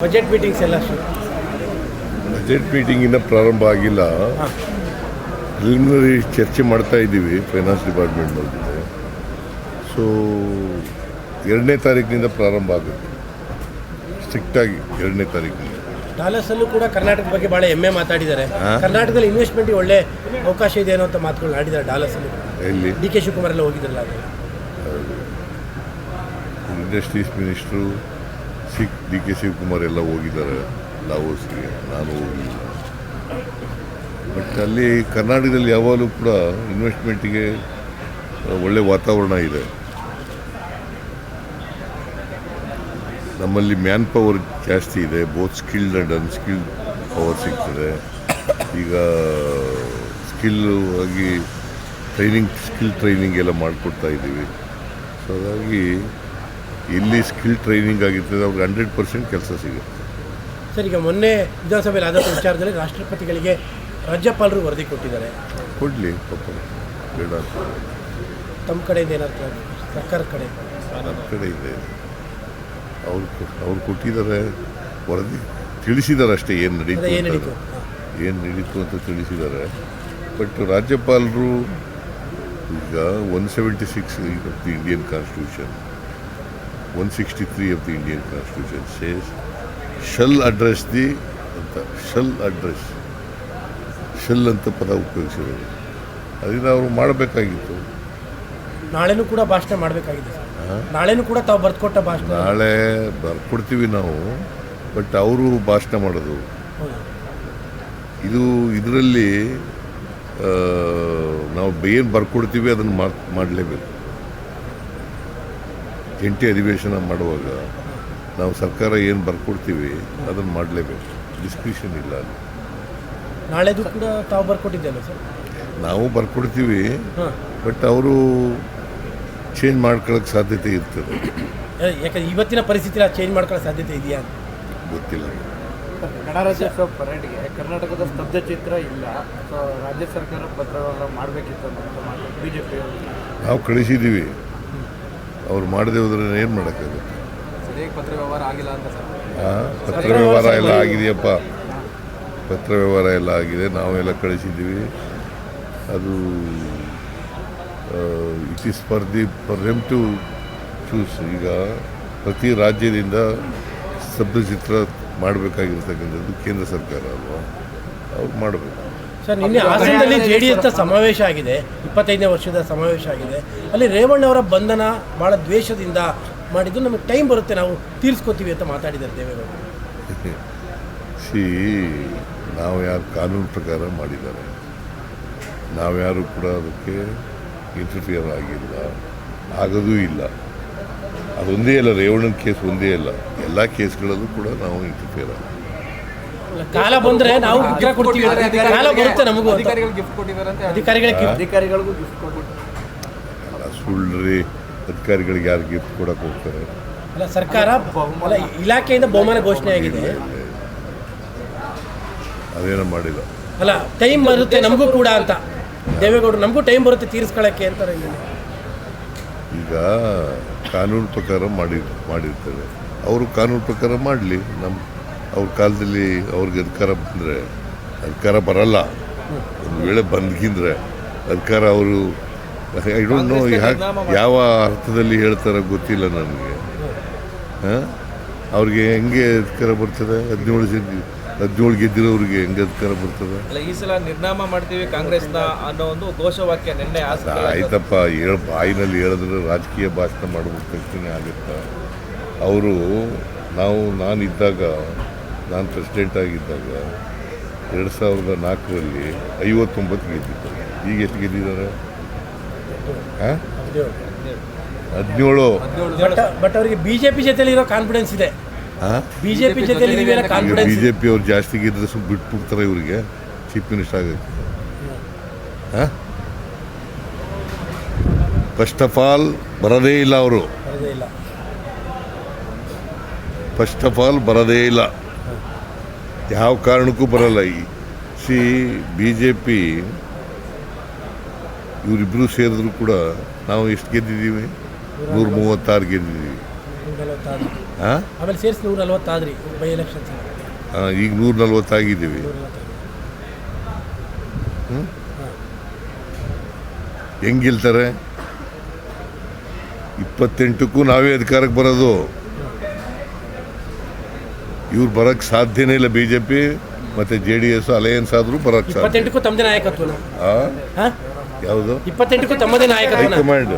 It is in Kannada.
ಬಜೆಟ್ ಮೀಟಿಂಗ್ಸ್ ಎಲ್ಲ ಶುರು ಬಜೆಟ್ ಮೀಟಿಂಗ್ ಇನ್ನೂ ಪ್ರಾರಂಭ ಆಗಿಲ್ಲ. ಪ್ರಿಲಿಮಿನರಿ ಚರ್ಚೆ ಮಾಡ್ತಾ ಇದ್ದೀವಿ ಫೈನಾನ್ಸ್ ಡಿಪಾರ್ಟ್ಮೆಂಟ್ ಜೊತೆ ಸೊ ಎರಡನೇ ತಾರೀಕಿನಿಂದ ಪ್ರಾರಂಭ ಆಗುತ್ತೆ. ಸ್ಟ್ರಿಕ್ಟಾಗಿ ಎರಡನೇ ತಾರೀಕಿನಿಂದ ಡಾಲರ್ಸಲ್ಲೂ ಕೂಡ ಕರ್ನಾಟಕದ ಬಗ್ಗೆ ಭಾಳ ಹೆಮ್ಮೆ ಮಾತಾಡಿದ್ದಾರೆ. ಕರ್ನಾಟಕದಲ್ಲಿ ಇನ್ವೆಸ್ಟ್ಮೆಂಟ್ ಒಳ್ಳೆ ಅವಕಾಶ ಇದೆ ಅನ್ನೋ ಅಂತ ಮಾತುಗಳು ಆಡಿದ್ದಾರೆ ಡಾಲರ್ಸ್ ಅಲ್ಲಿ ಎಲ್ಲಿ? ಡಿ ಕೆ ಶಿವಕುಮಾರ್ ಎಲ್ಲ ಹೋಗಿದ್ರಲ್ಲ ಇಂಡಸ್ಟ್ರೀಸ್ ಮಿನಿಸ್ಟ್ರು ಸಿಕ್ ಡಿ ಕೆ ಶಿವಕುಮಾರ್ ಎಲ್ಲ ಹೋಗಿದ್ದಾರೆ. ಲಾವೋಸ್ಗೆ. ನಾನು ಹೋಗಿಲ್ಲ. ಬಟ್ ಅಲ್ಲಿ ಕರ್ನಾಟಕದಲ್ಲಿ ಯಾವಾಗಲೂ ಕೂಡ ಇನ್ವೆಸ್ಟ್ಮೆಂಟಿಗೆ ಒಳ್ಳೆ ವಾತಾವರಣ ಇದೆ. ನಮ್ಮಲ್ಲಿ ಮ್ಯಾನ್ ಪವರ್ ಜಾಸ್ತಿ ಇದೆ. Both skilled and unskilled power ಸಿಗ್ತದೆ. ಈಗ ಸ್ಕಿಲ್ ಆಗಿ ಟ್ರೈನಿಂಗ್ ಸ್ಕಿಲ್ ಟ್ರೈನಿಂಗ್ ಎಲ್ಲ ಮಾಡಿಕೊಡ್ತಾ ಇದ್ದೀವಿ. ಸೊ ಹಾಗಾಗಿ ಎಲ್ಲಿ ಸ್ಕಿಲ್ ಟ್ರೈನಿಂಗ್ ಆಗಿರ್ತದೆ ಅವ್ರಿಗೆ ಹಂಡ್ರೆಡ್ ಪರ್ಸೆಂಟ್ ಕೆಲಸ ಸಿಗುತ್ತೆ. ಸರ್ ಈಗ ಮೊನ್ನೆ ವಿಧಾನಸಭೆಯಲ್ಲಿ ಆದಂಥ ವಿಚಾರದಲ್ಲಿ ರಾಷ್ಟ್ರಪತಿಗಳಿಗೆ ರಾಜ್ಯಪಾಲರು ವರದಿ ಕೊಟ್ಟಿದ್ದಾರೆ. ಕೊಡಲಿ ಪಾಪ. ಬೇಡ. ಅಂತ. ತಮ್ಮ ಕಡೆಯಿಂದ ಏನಾಗ್ತದೆ ಸರ್ಕಾರ ಕಡೆ. ಕಡೆ ಇದೆ. ಅವ್ರು ಕೊ- ಅವ್ರು ಕೊಟ್ಟಿದ್ದಾರೆ ವರದಿ. ತಿಳಿಸಿದ್ದಾರೆ ಅಷ್ಟೇ ಏನು ಅದೇ ಏನು. ನಡೀತು. ಏನು ನಡೀತು ಅಂತ ತಿಳಿಸಿದ್ದಾರೆ. ಬಟ್ ರಾಜ್ಯಪಾಲರು ಈಗ one seventy six Indian constitution one sixty three of the Indian constitution says the, ಅಂತ ಶಲ್ ಅಡ್ರೆಸ್ ಶಲ್ ಅಂತ ಪದ ಉಪಯೋಗಿಸಿರೋದು. ಅದರಿಂದ ಅವರು ಮಾಡಬೇಕಾಗಿತ್ತು. ನಾಳೆನೂ ಕೂಡ ಭಾಷಣ ಮಾಡಬೇಕಾಗಿದೆ ನಾಳೆನೂ ಕೂಡ ತಾವು ಬರ್ಕೊಟ್ಟ ಭಾಷಣ. ನಾಳೆ ಬರ್ಕೊಡ್ತೀವಿ ನಾವು ಬಟ್ ಅವರು ಭಾಷಣ ಮಾಡೋದು. ಇದು ಇದರಲ್ಲಿ ನಾವು ಏನು ಬರ್ಕೊಡ್ತೀವಿ ಅದನ್ನು ಮಾಡಲೇಬೇಕು. ಜಂಟಿ ಅಧಿವೇಶನ ಮಾಡುವಾಗ ನಾವು ಸರ್ಕಾರ ಏನು ಬರ್ಕೊಡ್ತೀವಿ ಅದನ್ನು ಮಾಡಲೇಬೇಕು. ಡಿಸ್ಕ್ರಿಷನ್ ಇಲ್ಲ ಅಲ್ಲಿ. ನಾಳೆದು ಕೂಡ ತಾವು ಬರ್ಕೊಟ್ಟಿದ್ದಲ್ಲ ಸರ್? ನಾವು ಬರ್ಕೊಡ್ತೀವಿ ಹಾಂ. ಬಟ್ ಅವರು ಚೇಂಜ್ ಮಾಡ್ಕೊಳ್ಳೋಕೆ ಸಾಧ್ಯತೆ ಇರ್ತದೆ. ಯಾಕಂದ್ರೆ ಇವತ್ತಿನ ಪರಿಸ್ಥಿತಿ ಚೇಂಜ್ ಮಾಡ್ಕೊಳ್ಳೋ ಸಾಧ್ಯತೆ ಇದೆಯಾ? ಅಂತ ಗೊತ್ತಿಲ್ಲ. ಗಣರಾಜ್ಯೋತ್ಸವ ಪರೇಡ್ಗೆ ಕರ್ನಾಟಕದ ಸ್ತಬ್ಧ ಚಿತ್ರ ಇಲ್ಲ. ಸೊ ರಾಜ್ಯ ಸರ್ಕಾರ ಪತ್ರವನ್ನು ಮಾಡಬೇಕಿತ್ತು ಅನ್ನೋ ಮಾತು ಬಿ ಜೆ ಪಿ ನಾವು ಕಳಿಸಿದ್ದೀವಿ ಅವ್ರು ಮಾಡದೆ ಹೋದ್ರೆ ಏನು ಮಾಡೋಕ್ಕಾಗುತ್ತೆ ಪತ್ರ ವ್ಯವಹಾರ ಆಗಿಲ್ಲ ಅಂತ ಸರ್. ಪತ್ರ ವ್ಯವಹಾರ ಎಲ್ಲ ಆಗಿದೆಯಪ್ಪ. ಪತ್ರ ವ್ಯವಹಾರ ಎಲ್ಲ ಆಗಿದೆ ನಾವೆಲ್ಲ ಕಳಿಸಿದ್ದೀವಿ. ಅದು it is for the to choose ಈಗ ಪ್ರತಿ ರಾಜ್ಯದಿಂದ ಸ್ತಬ್ಧಚಿತ್ರ ಮಾಡಬೇಕಾಗಿರ್ತಕ್ಕಂಥದ್ದು ಕೇಂದ್ರ ಸರ್ಕಾರ ಅಲ್ವಾ? ಅವ್ರು ಮಾಡಬೇಕು. ಸರ್ ನಿನ್ನೆ ಹಾಸನದಲ್ಲಿ ಜೆ ಡಿ ಎಸ್ ಸಮಾವೇಶ ಆಗಿದೆ ಇಪ್ಪತ್ತೈದನೇ ವರ್ಷದ ಸಮಾವೇಶ ಆಗಿದೆ. ಅಲ್ಲಿ ರೇವಣ್ಣ ಅವರ ಬಂಧನ ಭಾಳ ದ್ವೇಷದಿಂದ ಮಾಡಿದ್ದು ನಮಗೆ ಟೈಮ್ ಬರುತ್ತೆ ನಾವು ತೀರಿಸ್ಕೋತೀವಿ ಅಂತ ಮಾತಾಡಿದ್ದಾರೆ ದೇವೇಗೌಡ. ಸಿ ನಾವು ಯಾರು ಕಾನೂನು ಪ್ರಕಾರ ಮಾಡಿದ್ದಾರೆ? ನಾವ್ಯಾರು ಕೂಡ ಅದಕ್ಕೆ ಇಂಟರ್ಫಿಯರ್ ಆಗಿಲ್ಲ. ಆಗೋದೂ ಇಲ್ಲ. ಅದೊಂದೇ ಅಲ್ಲ ರೇವಣ್ಣನ ಕೇಸ್ ಒಂದೇ ಅಲ್ಲ. ಎಲ್ಲ ಕೇಸ್ಗಳಲ್ಲೂ ಕೂಡ ನಾವು ಇಂಟರ್ಫಿಯರ್ ಆಗ ಕಾಲ ಬಂದ್ರೆ ನಾವು ವಿಗ್ರಹ ಕೊಡ್ತೀವಿ. ಕಾಲ ಬರುತ್ತೆ ನಮಗೂ ಅಂತ. ಅಧಿಕಾರಿಗಳು ಗಿಫ್ಟ್ ಕೊಟ್ಟಿದ್ದಾರೆ ಅಂತ ಅಧಿಕಾರಿಗಳಿಗೆ ಅಧಿಕಾರಿಗಳಿಗೂ ಗಿಫ್ಟ್ ಕೊಟ್ಟು ಸುಳ್ಳ್ರಿ. ಅಧಿಕಾರಿಗಳಿಗೆ ಯಾರು ಗಿಫ್ಟ್ ಕೊಡಕ್ಕೆ ಹೋಗ್ತಾರೆ? ಅಲ್ಲ ಸರ್ಕಾರ ಅಲ್ಲ ಇಲಾಖೆಯಿಂದ ಬಹುಮಾನ ಘೋಷಣೆ ಆಗಿದೆ. ಅದೇನೋ ಮಾಡಿಲ್ಲ. ಅಲ್ಲ ಟೈಮ್ ಬರುತ್ತೆ ನಮಗೂ ಕೂಡ ಅಂತ. ದೇವೇಗೌಡರು ನಮಗೂ ಟೈಮ್ ಬರುತ್ತೆ ತೀರಿಸ್ಕೊಳ್ಳೋಕ್ಕೆ ಅಂತಾರೆ ಇಲ್ಲಿ. ಈಗ ಕಾನೂನು ಪ್ರಕಾರ ಮಾಡಿ ಮಾಡಿರ್ತಾರೆ. ಅವರು ಕಾನೂನು ಪ್ರಕಾರ ಮಾಡಲಿ. ನಮ್ಮ ಅವ್ರ ಕಾಲದಲ್ಲಿ ಅವ್ರಿಗೆ ಅಧಿಕಾರ ಬಂದರೆ ಅಧಿಕಾರ ಬರಲ್ಲ. ಒಂದು ವೇಳೆ ಬಂದ್ಕಿಂದ್ರೆ ಅಧಿಕಾರ ಅವರು ಐ ಡೋಂಟ್ ನೋ ಯಾವ ಅರ್ಥದಲ್ಲಿ ಹೇಳ್ತಾರೋ ಗೊತ್ತಿಲ್ಲ ನನಗೆ. ಹಾಂ? ಅವ್ರಿಗೆ ಹೆಂಗೆ ಅಧಿಕಾರ ಬರ್ತದೆ? ಹದಿನೇಳು ಜನ ಹದಿನೇಳು ಗೆದ್ದಿರೋರಿಗೆ ಹೆಂಗೆ ಅಧಿಕಾರ ಬರ್ತದೆ? ಈ ಸಲ ನಿರ್ನಾಮ ಮಾಡ್ತೀವಿ ಕಾಂಗ್ರೆಸ್ನ ಅನ್ನೋ ಒಂದು ಘೋಷವಾಕ್ಯ ನಿನ್ನೆ ಆಯ್ತಪ್ಪ ಹೇಳ ಬಾಯಿನಲ್ಲಿ ಹೇಳಿದ್ರೆ ರಾಜಕೀಯ ಭಾಷಣ ಮಾಡಬೇಕು ಆಗುತ್ತಾ ಅವರು ನಾವು ನಾನಿದ್ದಾಗ ನಾನು ಪ್ರೆಸಿಡೆಂಟ್ ಆಗಿದ್ದಾಗ ಎರಡು ಸಾವಿರದ ನಾಲ್ಕರಲ್ಲಿ ಐವತ್ತೊಂಬತ್ತು ಗೆದ್ದಿದ್ದರು ಈಗ ಎಷ್ಟು ಗೆದ್ದಿದ್ದಾರೆ? ಹಾಂ? ಹದಿನೇಳು. ಬಟ್ ಅವರಿಗೆ ಬಿಜೆಪಿ ಜೊತೆಲಿ ಇರೋ ಕಾನ್ಫಿಡೆನ್ಸ್ ಇದೆ. ಹಾಂ? ಬಿಜೆಪಿ ಜೊತೆ ಇದೆಯಲ್ಲ ಈಗ ಕಾನ್ಫಿಡೆನ್ಸ್ ಬಿ ಜೆ ಪಿ ಅವ್ರು ಜಾಸ್ತಿ ಗೆದ್ದರೆ ಸ್ವಲ್ಪ ಬಿಟ್ಬಿಡ್ತಾರೆ ಇವರಿಗೆ. ಚೀಫ್ ಮಿನಿಸ್ಟರ್ ಆಗೋಕ್ಕೆ. ಹಾಂ? ಫಸ್ಟ್ ಆಫ್ ಆಲ್ ಬರೋದೇ ಇಲ್ಲ ಅವರು. ಬರೋದೇ ಇಲ್ಲ. ಫಸ್ಟ್ ಆಫ್ ಆಲ್ ಬರೋದೇ ಇಲ್ಲ. ಯಾವ ಕಾರಣಕ್ಕೂ ಬರಲ್ಲ ಈ. ಸಿ ಬಿ ಜೆ ಪಿ ಇವರಿಬ್ಬರು ಸೇರಿದ್ರು ಕೂಡ ನಾವು ಎಷ್ಟು ಗೆದ್ದಿದ್ದೀವಿ? ನೂರ ಮೂವತ್ತಾರು ಗೆದ್ದಿದ್ದೀವಿ ಈಗ ನೂರ ನಲ್ವತ್ತಾಗಿದ್ದೀವಿ ಹೆಂಗಿಲ್ತಾರೆ ಗೆಲ್ತಾರೆ? ಇಪ್ಪತ್ತೆಂಟಕ್ಕೂ ನಾವೇ ಅಧಿಕಾರಕ್ಕೆ ಬರೋದು. ಇವ್ರು ಬರಕ್ಕೆ ಸಾಧ್ಯನೇ ಇಲ್ಲ ಬಿ ಜೆ ಪಿ ಮತ್ತು ಜೆ ಡಿ ಎಸ್ ಅಲಯನ್ಸ್ ಆದರೂ ಬರಕ್ಕೆ ಸಾಧ್ಯ ಇಪ್ಪತ್ತೆಂಟಕ್ಕೂ ತಮ್ಮದೇ? ಹಾಂ? ಯಾವುದು? ಇಪ್ಪತ್ತೆಂಟಕ್ಕೂ ತಮ್ಮದೇ ನಾಯಕತ್ವನ? ಹೈಕಮಾಂಡ್.